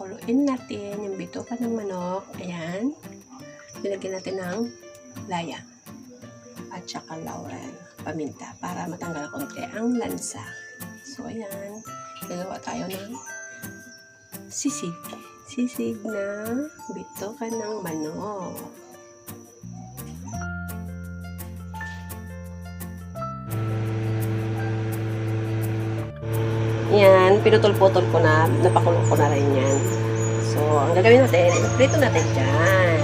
pakuluin natin yung bituka ng manok. Ayan. Nilagyan natin ng laya. At saka laurel, paminta, para matanggal konti ang lansa. So, ayan. Gagawa tayo ng sisig. Sisig na bituka ng manok. Yan, pinutol-putol ko na, napakulo ko na rin yan. So, ang gagawin natin, prito natin dyan.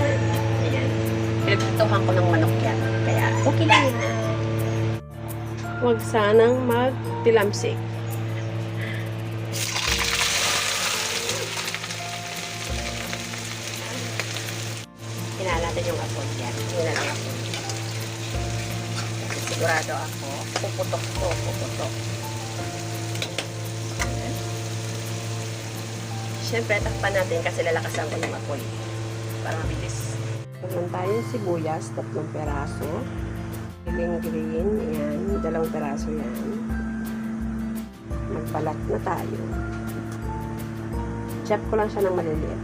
Ayan. Pinagpituhan ko ng manok yan. Kaya, okay lang yan. Huwag sanang magtilamsik. Hinala natin yung apod yan. Hinala. Kasi sigurado ako, puputok ko, puputok. Siyempre, takpan natin kasi lalakasan ko yung apoy para mabilis. Meron tayong sibuyas, tatlong peraso. Green green, yan. Dalawang peraso yan. Magbalat na tayo. Chop ko lang siya ng maliliit.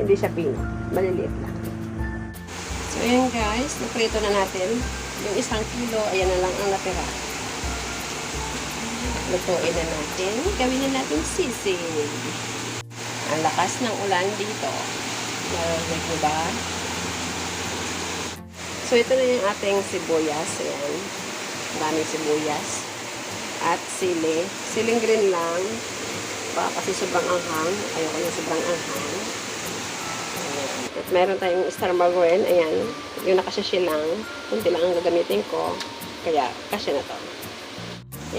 Hindi siya pino. Maliliit lang. So, ayan guys. Naprito na natin. Yung isang kilo, ayan na lang ang natira. Lutuin na natin. Gawin na natin sisig. Ang lakas ng ulan dito. Narinig mo ba? So, ito na yung ating sibuyas. Ayan. Daming sibuyas. At sili. Siling green lang. Pa, kasi sobrang anghang. Ayoko yung sobrang anghang. Ayan. At meron tayong star margarine. Ayan. Yung nakasyashi lang. Kunti lang ang gagamitin ko. Kaya, kasya na to.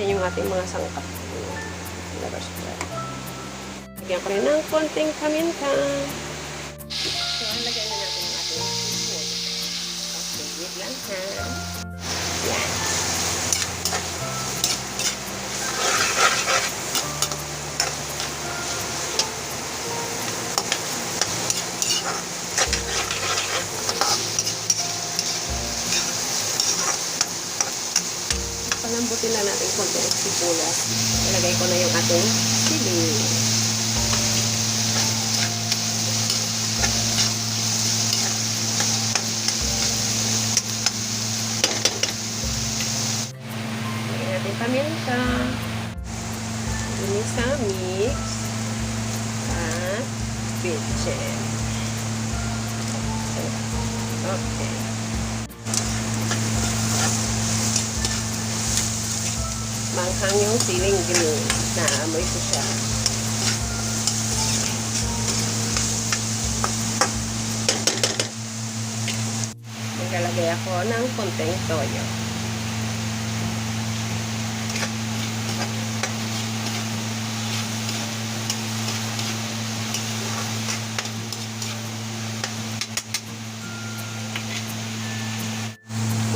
Yan yung ating mga sangkap. Lever spread. Lagyan ko rin ng konting paminta. So, lagyan na natin yung ating seafood. Okay, wait lang ha. Yan. Palambutin na natin konti ang sibuyas. Ilagay ko na yung ating natin paminta. Ini sa mix. At bitche. Okay. Manghang yung siling green. Naamoy ko siya. Naglalagay ako ng konting toyo.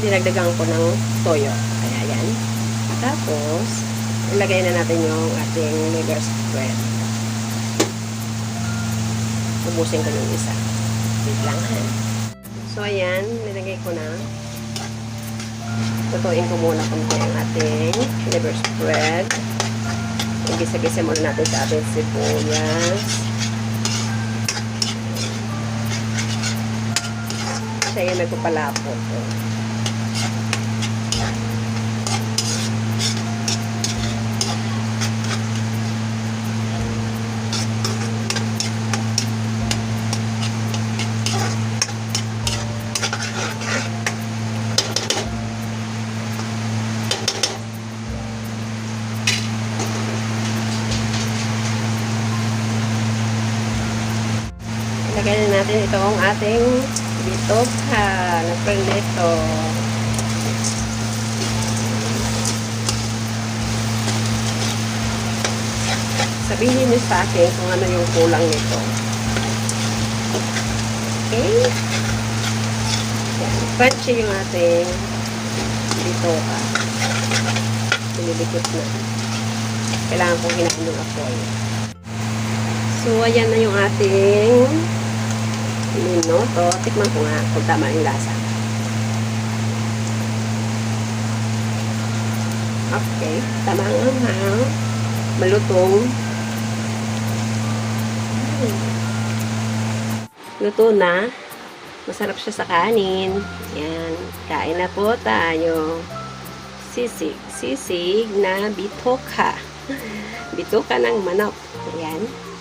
Dinagdagan ko ng toyo. Kaya yan. Tapos, ilagay na natin yung ating liver spread. Ubusin ko yung isa. Wait lang ha. So, ayan. Nilagay ko na. Tutuin ko muna kung ang ating liver spread. Igisa-gisa muna natin sa ating sibuyas. Siya yung nagpapalapot. Oh. Na natin itong ating bitoka na prelito. Sabihin niyo sa akin kung ano yung kulang nito. Okay? Yan. Crunchy yung ating bitoka. Pinidikit na. Kailangan kong hinahin yung apoy. So, ayan na yung ating minuto. Tikman ko nga kung tama yung lasa. Okay. Tama nga ha. Malutong. Hmm. Luto na. Masarap siya sa kanin. Yan. Kain na po tayo. Sisig. Sisig na bitoka. Bitoka ng manok. Ayan.